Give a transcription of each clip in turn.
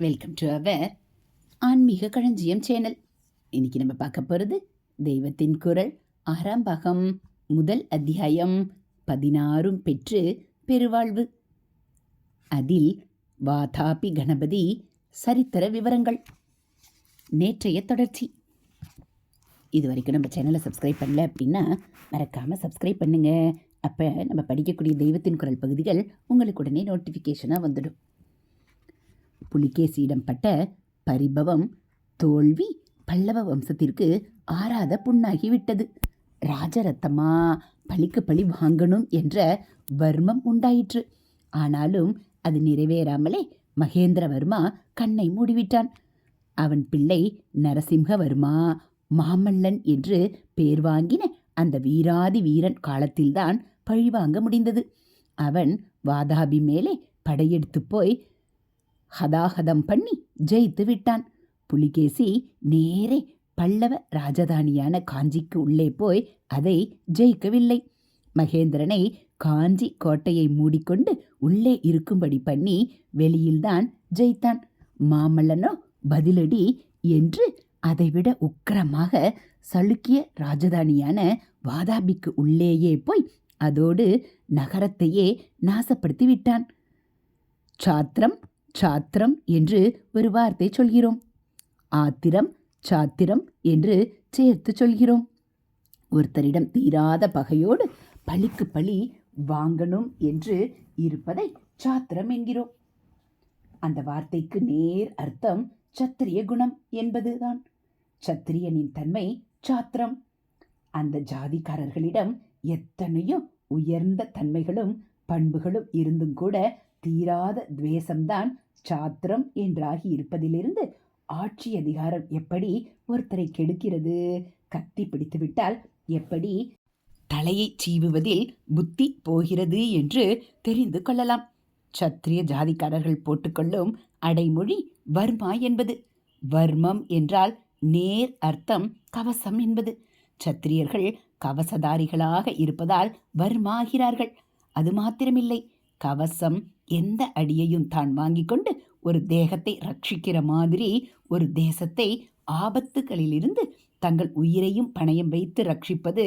Welcome to our ஆன்மீக களஞ்சியம் channel இன்னைக்கு நம்ம பார்க்க போகிறது தெய்வத்தின் குரல் ஆறாம் பாகம் முதல் அத்தியாயம் பதினாறும் பெற்று பெருவாழ்வு. அதில் வாதாபி கணபதி சரித்திர விவரங்கள். நேற்றைய தொடர்ச்சி. இது வரைக்கும் நம்ம சேனலை சப்ஸ்கிரைப் பண்ணல அப்படின்னா மறக்காமல் சப்ஸ்கிரைப் பண்ணுங்கள் அப்போ நம்ம படிக்கக்கூடிய தெய்வத்தின் குரல் பகுதிகள் உங்களுக்கு உடனே நோட்டிஃபிகேஷனாக வந்துடும். புலிகேசியிடம் பட்ட பரிபவம் தோல்வி பல்லவ வம்சத்திற்கு ஆறாத புண்ணாகிவிட்டது. ராஜரத்தமா பழிக்கு பழி வாங்கணும் என்ற வர்மம் உண்டாயிற்று. ஆனாலும் அது நிறைவேறாமலே மகேந்திரவர்மா கண்ணை மூடிவிட்டான். அவன் பிள்ளை நரசிம்ஹவர்மா மாமல்லன் என்று பேர் வாங்கின அந்த வீராதி வீரன் காலத்தில்தான் பழிவாங்க முடிந்தது. அவன் வாதாபி மேலே படையெடுத்து போய் ஹதாஹதம் பண்ணி ஜெயித்து விட்டான். புலிகேசி நேரே பல்லவ ராஜதானியான காஞ்சிக்கு உள்ளே போய் அதை ஜெயிக்கவில்லை. மகேந்திரனை காஞ்சி கோட்டையை மூடிக்கொண்டு உள்ளே இருக்கும்படி பண்ணி வெளியில்தான் ஜெயித்தான். மாமல்லனோ பதிலடி என்று அதைவிட உக்கிரமாக சளுக்கிய ராஜதானியான வாதாபிக்கு உள்ளேயே போய் அதோடு நகரத்தையே நாசப்படுத்தி விட்டான் சாத்திரம் சாத்திரம் என்று ஒரு வார்த்தை சொல்கிறோம். ஆத்திரம் சாத்திரம் என்று சேர்த்து சொல்கிறோம். ஒருத்தரிடம் தீராத பகையோடு பழிக்கு பழி வாங்கணும் என்று இருப்பதை சாத்திரம் என்கிறோம். அந்த வார்த்தைக்கு நேர் அர்த்தம் சத்திரிய குணம் என்பதுதான். சத்திரியனின் தன்மை சாத்திரம். அந்த ஜாதிக்காரர்களிடம் எத்தனையோ உயர்ந்த தன்மைகளும் பண்புகளும் இருந்தும் கூட தீராத துவேஷம்தான் சாத்திரம் என்றாகி இருப்பதிலிருந்து ஆட்சி அதிகாரம் எப்படி ஒருத்தரை கெடுக்கிறது? கத்தி பிடித்துவிட்டால் எப்படி தலையை சீவுவதில் புத்தி போகிறது என்று தெரிந்து கொள்ளலாம். சத்திரிய ஜாதிக்காரர்கள் போட்டுக்கொள்ளும் அடைமொழி வர்மா என்பது. வர்மம் என்றால் நேர் அர்த்தம் கவசம் என்பது. சத்திரியர்கள் கவசதாரிகளாக இருப்பதால் வர்மாகிறார்கள். அது மாத்திரமில்லை. கவசம் எந்த அடியையும் தான் வாங்கி கொண்டு ஒரு தேகத்தை ரட்சிக்கிற மாதிரி ஒரு தேசத்தை ஆபத்துகளிலிருந்து தங்கள் உயிரையும் பணயம் வைத்து ரட்சிப்பது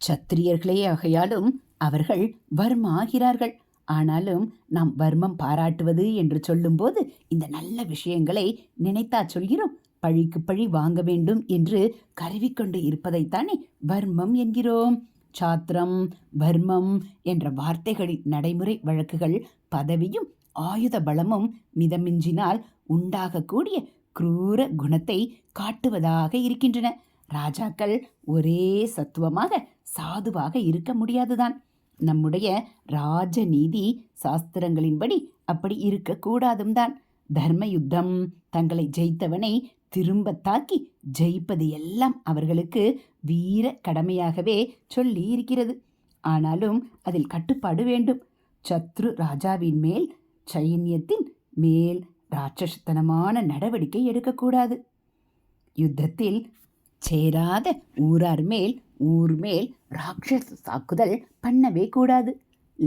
சத்திரியர்களே ஆகையாலும் அவர்கள் வர்மாகிறார்கள். ஆனாலும் நாம் வர்மம் பாராட்டுவது என்று சொல்லும்போது இந்த நல்ல விஷயங்களை நினைத்தா சொல்கிறோம். பழிக்கு பழி வாங்க வேண்டும் என்று கருவிக்கொண்டு இருப்பதைத்தானே வர்மம் என்கிறோம். சாத்திரம் பர்மம் என்ற வார்த்தைகளின் நடைமுறை வழக்குகள் பதவியும் ஆயுத பலமும் மிதமிஞ்சினால் உண்டாகக்கூடிய குரூர குணத்தை காட்டுவதாக இருக்கின்றன. ராஜாக்கள் ஒரே சத்துவமாக சாதுவாக இருக்க முடியாதுதான். நம்முடைய ராஜநீதி சாஸ்திரங்களின்படி அப்படி இருக்கக்கூடாதும் தான் தர்ம யுத்தம் தங்களை ஜெயித்தவனை திரும்ப தாக்கி ஜெயிப்பது எல்லாம் அவர்களுக்கு வீர கடமையாகவே சொல்லி இருக்கிறது. ஆனாலும் அதில் கட்டுப்பாடு வேண்டும். சத்ரு ராஜாவின் மேல் சைன்யத்தின் மேல் ராட்சசத்தனமான நடவடிக்கை எடுக்கக்கூடாது. யுத்தத்தில் சேராத ஊரார் மேல் ஊர் மேல் ராட்சச தாக்குதல் பண்ணவே கூடாது.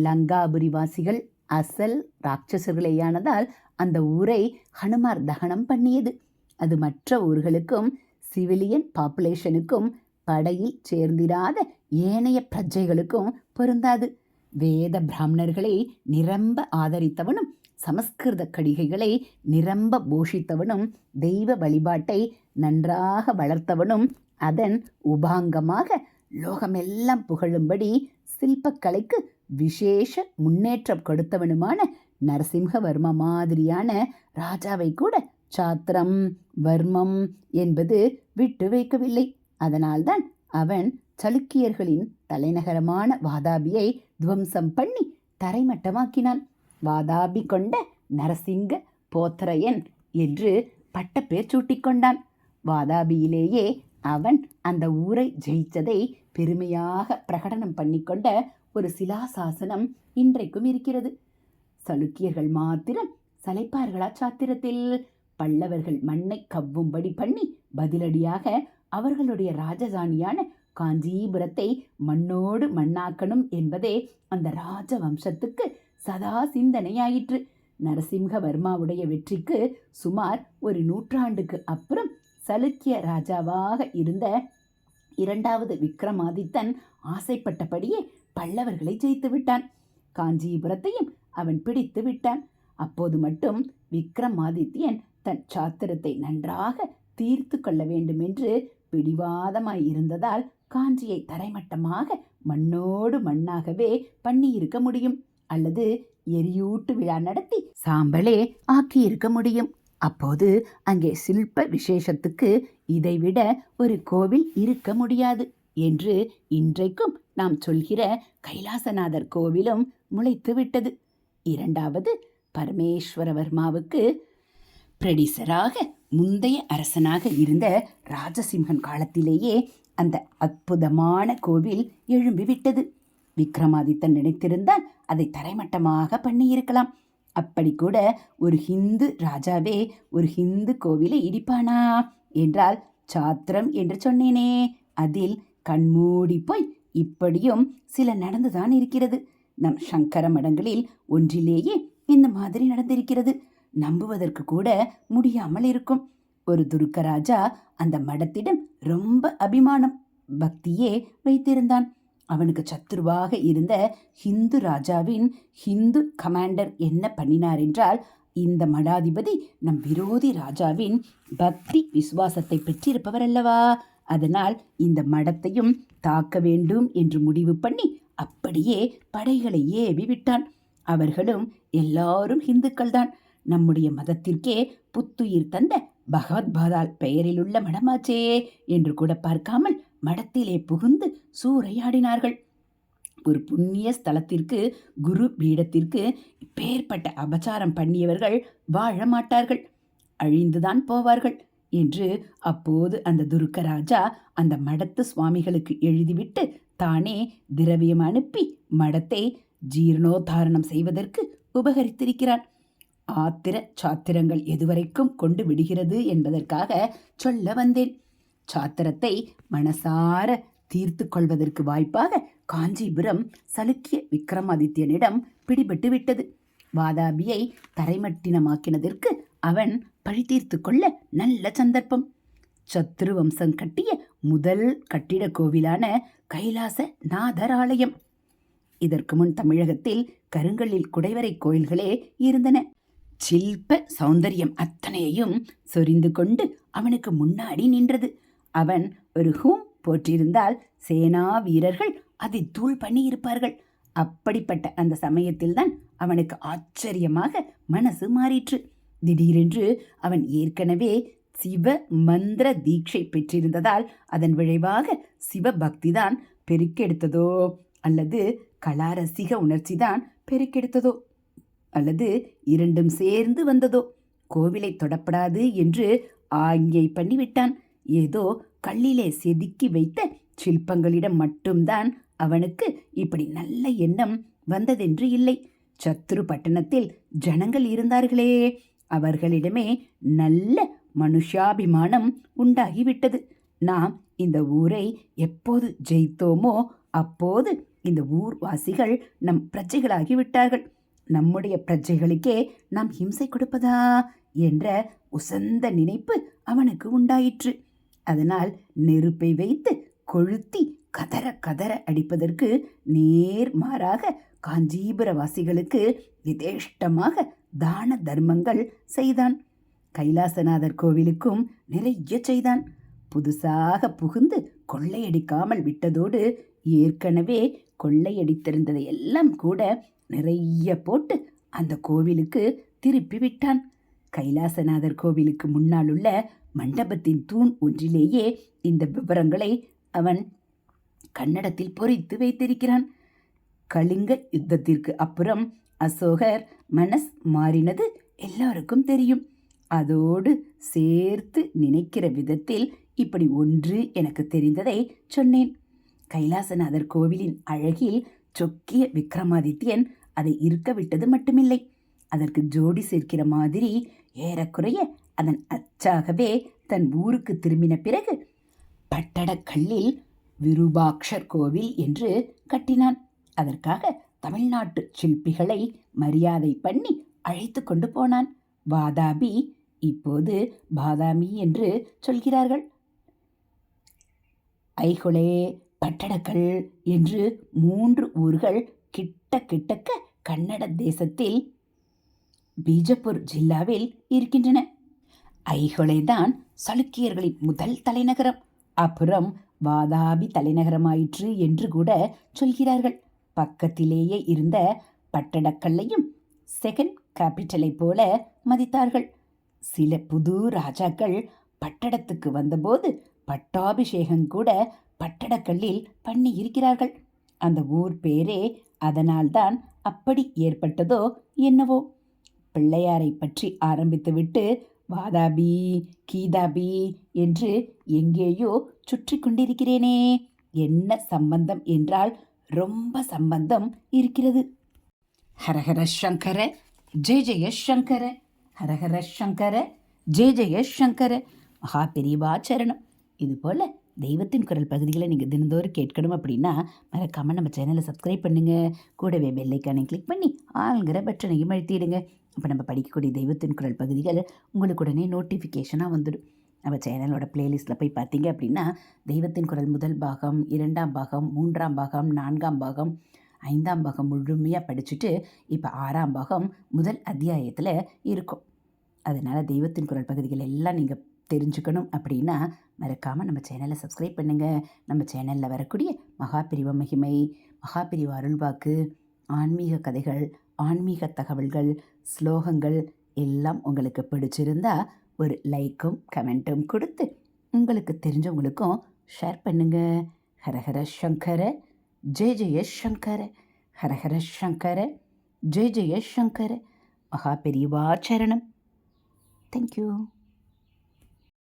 லங்காபுரிவாசிகள் அசல் ராட்சசர்களேயானதால் அந்த ஊரை ஹனுமார் தகனம் பண்ணியது. அது மற்ற ஊர்களுக்கும் சிவிலியன் பாப்புலேஷனுக்கும் படையில் சேர்ந்திராத ஏனைய பிரஜைகளுக்கும் பொருந்தாது. வேத பிராமணர்களை நிரம்ப ஆதரித்தவனும் சமஸ்கிருத கடிகைகளை நிரம்ப போஷித்தவனும் தெய்வ வழிபாட்டை நன்றாக வளர்த்தவனும் அதன் உபாங்கமாக லோகமெல்லாம் புகழும்படி சில்பக்கலைக்கு விசேஷ முன்னேற்றம் கொடுத்தவனுமான நரசிம்ஹவர்ம மாதிரியான ராஜாவை கூட சாத்திரம் வர்மம் என்பது விட்டு வைக்கவில்லை. அதனால்தான் அவன் சலுக்கியர்களின் தலைநகரமான வாதாபியை துவம்சம் பண்ணி தரைமட்டமாக்கினான். வாதாபி கொண்ட நரசிங்க போத்தரையன் என்று பட்டப்பேர் சூட்டிக்கொண்டான் வாதாபியிலேயே அவன் அந்த ஊரை ஜெயித்ததை பெருமையாக பிரகடனம் பண்ணிக்கொண்ட ஒரு சிலாசாசனம் இன்றைக்கும் இருக்கிறது. சலுக்கியர்கள் மாத்திரம் சலைப்பார்களா சாத்திரத்தில்? பல்லவர்கள் மண்ணை கவ்வும்படி பண்ணி பதிலடியாக அவர்களுடைய ராஜதானியான காஞ்சிபுரத்தை மண்ணோடு மண்ணாக்கணும் என்பதே அந்த ராஜ வம்சத்துக்கு சதா சிந்தனையாயிற்று. நரசிம்ஹவர்மாவுடைய வெற்றிக்கு சுமார் ஒரு நூற்றாண்டுக்கு அப்புறம் சலுக்கிய ராஜாவாக இருந்த இரண்டாவது விக்ரமாதித்தன் ஆசைப்பட்டபடியே பல்லவர்களை ஜெயித்து விட்டான். காஞ்சிபுரத்தையும் அவன் பிடித்து விட்டான். அப்போது மட்டும் விக்ரமாதித்யன் தன் சாத்திரத்தை நன்றாக தீர்த்து கொள்ள வேண்டும் என்று பிடிவாதமாய் இருந்ததால் காஞ்சியை தரைமட்டமாக மண்ணோடு மண்ணாகவே பண்ணியிருக்க முடியும். அல்லது எரியூட்டு விழா நடத்தி சாம்பலே ஆக்கியிருக்க முடியும். அப்போது அங்கே சில்ப விசேஷத்துக்கு இதைவிட ஒரு கோவில் இருக்க முடியாது என்று இன்றைக்கும் நாம் சொல்கிற கைலாசநாதர் கோவிலும் முளைத்து விட்டது இரண்டாவது பரமேஸ்வரவர்மாவுக்கு பிரடிசராக முந்தைய அரசனாக இருந்த ராஜசிம்ஹன் காலத்திலேயே அந்த அற்புதமான கோவில் எழும்பிவிட்டது. விக்ரமாதித்தன் நினைத்திருந்தால் அதை தரைமட்டமாக பண்ணியிருக்கலாம். அப்படி கூட ஒரு ஹிந்து ராஜாவே ஒரு ஹிந்து கோவிலை இடிப்பானா என்றால் சாத்திரம் என்று சொன்னேனே. அதில் கண்மூடி போய் இப்படியும் சில நடந்துதான் இருக்கிறது. நம் சங்கர மடங்களில் ஒன்றிலேயே இந்த மாதிரி நடந்திருக்கிறது. நம்புவதற்கு கூட முடியாமல் இருக்கும். ஒரு துருக்கராஜா அந்த மடத்திடம் ரொம்ப அபிமானம் பக்தியே வைத்திருந்தான். அவனுக்கு சத்துருவாக இருந்த ஹிந்து ராஜாவின் ஹிந்து கமாண்டர் என்ன பண்ணினார் என்றால் இந்த மடாதிபதி நம் விரோதி ராஜாவின் பக்தி விசுவாசத்தை பெற்றிருப்பவர் அல்லவா? அதனால் இந்த மடத்தையும் தாக்க வேண்டும் என்று முடிவு பண்ணி அப்படியே படைகளை ஏவி விட்டான். அவர்களும் எல்லாரும் இந்துக்கள்தான் நம்முடைய மதத்திற்கே புத்துயிர் தந்த பகவத்பாதால் பெயரிலுள்ள மடமாச்சே என்று கூட பார்க்காமல் மடத்திலே புகுந்து சூறையாடினார்கள். ஒரு புண்ணிய ஸ்தலத்திற்கு குரு பீடத்திற்கு பேர்பட்ட அபச்சாரம் பண்ணியவர்கள் வாழ மாட்டார்கள். அழிந்துதான் போவார்கள் என்று அப்போது அந்த துருக்கராஜா அந்த மடத்து சுவாமிகளுக்கு எழுதிவிட்டு தானே திரவியம் அனுப்பி மடத்தை ஜீர்ணோத்தாரணம் செய்வதற்கு உபகரித்திருக்கிறான். ஆத்திர சாத்திரங்கள் எதுவரைக்கும் கொண்டு விடுகிறது என்பதற்காக சொல்ல வந்தேன். சாத்திரத்தை மனசார தீர்த்து கொள்வதற்கு வாய்ப்பாக காஞ்சிபுரம் சலுக்கிய விக்ரமாதித்யனிடம் பிடிபட்டு விட்டது. வாதாபியை தரைமட்டினமாக்கினதற்கு அவன் பழி தீர்த்து கொள்ள நல்ல சந்தர்ப்பம். சத்ரு வம்சம் கட்டிய முதல் கட்டிட கோவிலான கைலாச நாதர் ஆலயம் இதற்கு முன் தமிழகத்தில் கருங்கல்லில் குடைவரை கோயில்களே இருந்தன. சில்ப சௌந்தரியம் அத்தனையையும் சொரிந்து கொண்டு அவனுக்கு முன்னாடி நின்றது. அவன் ஒரு ஹூம் போற்றிருந்தால் சேனா வீரர்கள் அதை தூள் பண்ணி இருப்பார்கள் அப்படிப்பட்ட அந்த சமயத்தில்தான் அவனுக்கு ஆச்சரியமாக மனசு மாறிற்று. திடீரென்று அவன் ஏற்கனவே சிவ மந்திர தீட்சை பெற்றிருந்ததால் அதன் விளைவாக சிவ பக்திதான் பெருக்கெடுத்ததோ அல்லது கலாரசிக உணர்ச்சிதான் பெருக்கெடுத்ததோ. அல்லது இரண்டும் சேர்ந்து வந்ததோ? கோவிலை தொடப்படாது என்று ஆஞ்ஞை பண்ணிவிட்டான். ஏதோ கல்லிலே செதுக்கி வைத்த சிற்பங்களிடம் மட்டும்தான் அவனுக்கு இப்படி நல்ல எண்ணம் வந்ததென்று இல்லை. சத்ரு பட்டணத்தில் ஜனங்கள் இருந்தார்களே அவர்களிடமே நல்ல மனுஷாபிமானம் உண்டாகிவிட்டது. நாம் இந்த ஊரை எப்போது ஜெயித்தோமோ அப்போது இந்த ஊர்வாசிகள் நம் பிரஜைகளாகிவிட்டார்கள். நம்முடைய பிரஜைகளுக்கே நாம் ஹிம்சை கொடுப்பதா என்ற உசந்த நினைப்பு அவனுக்கு உண்டாயிற்று. அதனால் நெருப்பை வைத்து கொளுத்தி கதற கதற அடிப்பதற்கு நேர் மாறாக காஞ்சிபுரவாசிகளுக்கு விதேஷ்டமாக தான தர்மங்கள் செய்தான். கைலாசநாதர் கோவிலுக்கும் நிறைய செய்தான். புதுசாக புகுந்து கொள்ளையடிக்காமல் விட்டதோடு ஏற்கனவே கொள்ளையடித்திருந்ததை எல்லாம் கூட நிறைய போட்டு அந்த கோவிலுக்கு திருப்பி விட்டான். கைலாசநாதர் கோவிலுக்கு முன்னால் உள்ள மண்டபத்தின் தூண் ஒன்றிலேயே இந்த விவரங்களை அவன் கன்னடத்தில் பொறித்து வைத்திருக்கிறான். கலிங்க யுத்தத்திற்கு அப்புறம் அசோகர் மனஸ் மாறினது எல்லாருக்கும் தெரியும். அதோடு சேர்த்து நினைக்கிற விதத்தில் இப்படி ஒன்று எனக்கு தெரிந்ததை சொன்னேன். கைலாசநாதர் கோவிலின் அழகில் சொக்கிய விக்ரமாதித்யன் அதை இருக்க விட்டது மட்டுமில்லை. அதற்கு ஜோடி சேர்க்கிற மாதிரி ஏறக்குறைய அதன் அச்சாகவே தன் ஊருக்கு திரும்பின பிறகு பட்டடக்கல்லில் விருபாக்ஷர் கோவில் என்று கட்டினான். அதற்காக தமிழ்நாட்டு சிற்பிகளை மரியாதை பண்ணி அழைத்து கொண்டு போனான். வாதாபி இப்போது பாதாமி என்று சொல்கிறார்கள். ஐகுலே பட்டடக்கல் என்று மூன்று ஊர்கள் கிட்ட கிட்டக்க கன்னட தேசத்தில் பீஜப்பூர் ஜில்லாவில் இருக்கின்றன. ஐஹொளே தான் சளுக்கியர்களின் முதல் தலைநகரம். அப்புறம் வாதாபி தலைநகரமாயிற்று என்று கூட சொல்கிறார்கள். பக்கத்திலேயே இருந்த பட்டடக்கல்லையும் செகண்ட் கேபிட்டலை போல மதித்தார்கள். சில புது ராஜாக்கள் பட்டடத்துக்கு வந்தபோது பட்டாபிஷேகம் கூட பட்டடக்கல்லில் பண்ணி இருக்கிறார்கள் அந்த ஊர் பேரே அதனால்தான் அப்படி ஏற்பட்டதோ என்னவோ. பிள்ளையாரை பற்றி ஆரம்பித்துவிட்டு வாதாபி கீதாபி என்று எங்கேயோ சுற்றி கொண்டிருக்கிறேனே என்ன சம்பந்தம் என்றால் ரொம்ப சம்பந்தம் இருக்கிறது. ஹரஹர சங்கர ஜெய ஜெய சங்கர ஹரஹர சங்கர ஜெய ஜெய சங்கர மகா இதுபோல் இது போல் தெய்வத்தின் குரல் பகுதிகளை நீங்கள் தினந்தோறும் கேட்கணும் அப்படின்னா மறக்காமல் நம்ம சேனலை சப்ஸ்கிரைப் பண்ணுங்கள் கூடவே பெல்லைக்கானை கிளிக் பண்ணி ஆளுங்கிற பட்டனையும் அழுத்திடுங்க. அப்போ நம்ம படிக்கக்கூடிய தெய்வத்தின் குரல் பகுதிகள் உங்களுக்கு உடனே நோட்டிஃபிகேஷனாக வந்துடும். நம்ம சேனலோட பிளேலிஸ்ட்டில் போய் பார்த்தீங்க அப்படின்னா தெய்வத்தின் குரல் முதல் பாகம் இரண்டாம் பாகம் மூன்றாம் பாகம் நான்காம் பாகம் ஐந்தாம் பாகம் முழுமையாக படிச்சுட்டு இப்போ ஆறாம் பாகம் முதல் அத்தியாயத்தில் இருக்கும். அதனால் தெய்வத்தின் குரல் பகுதிகள் எல்லாம் நீங்கள் தெரிஞ்சுக்கணும் அப்படின்னா மறக்காமல் நம்ம சேனலை சப்ஸ்கிரைப் பண்ணுங்கள் நம்ம சேனலில் வரக்கூடிய மகாபிரிவ மகிமை மகாபிரிவ அருள்வாக்கு ஆன்மீக கதைகள் ஆன்மீக தகவல்கள் ஸ்லோகங்கள் எல்லாம் உங்களுக்கு பிடிச்சிருந்தா ஒரு லைக்கும் கமெண்ட்டும் கொடுத்து உங்களுக்கு தெரிஞ்சவங்களுக்கும் ஷேர் பண்ணுங்கள் ஹரஹர சங்கர ஜெய ஜெய சங்கர ஹரஹர சங்கர ஜெய ஜெய சங்கர மகா பெரியவாச்சரணம் தேங்க்யூ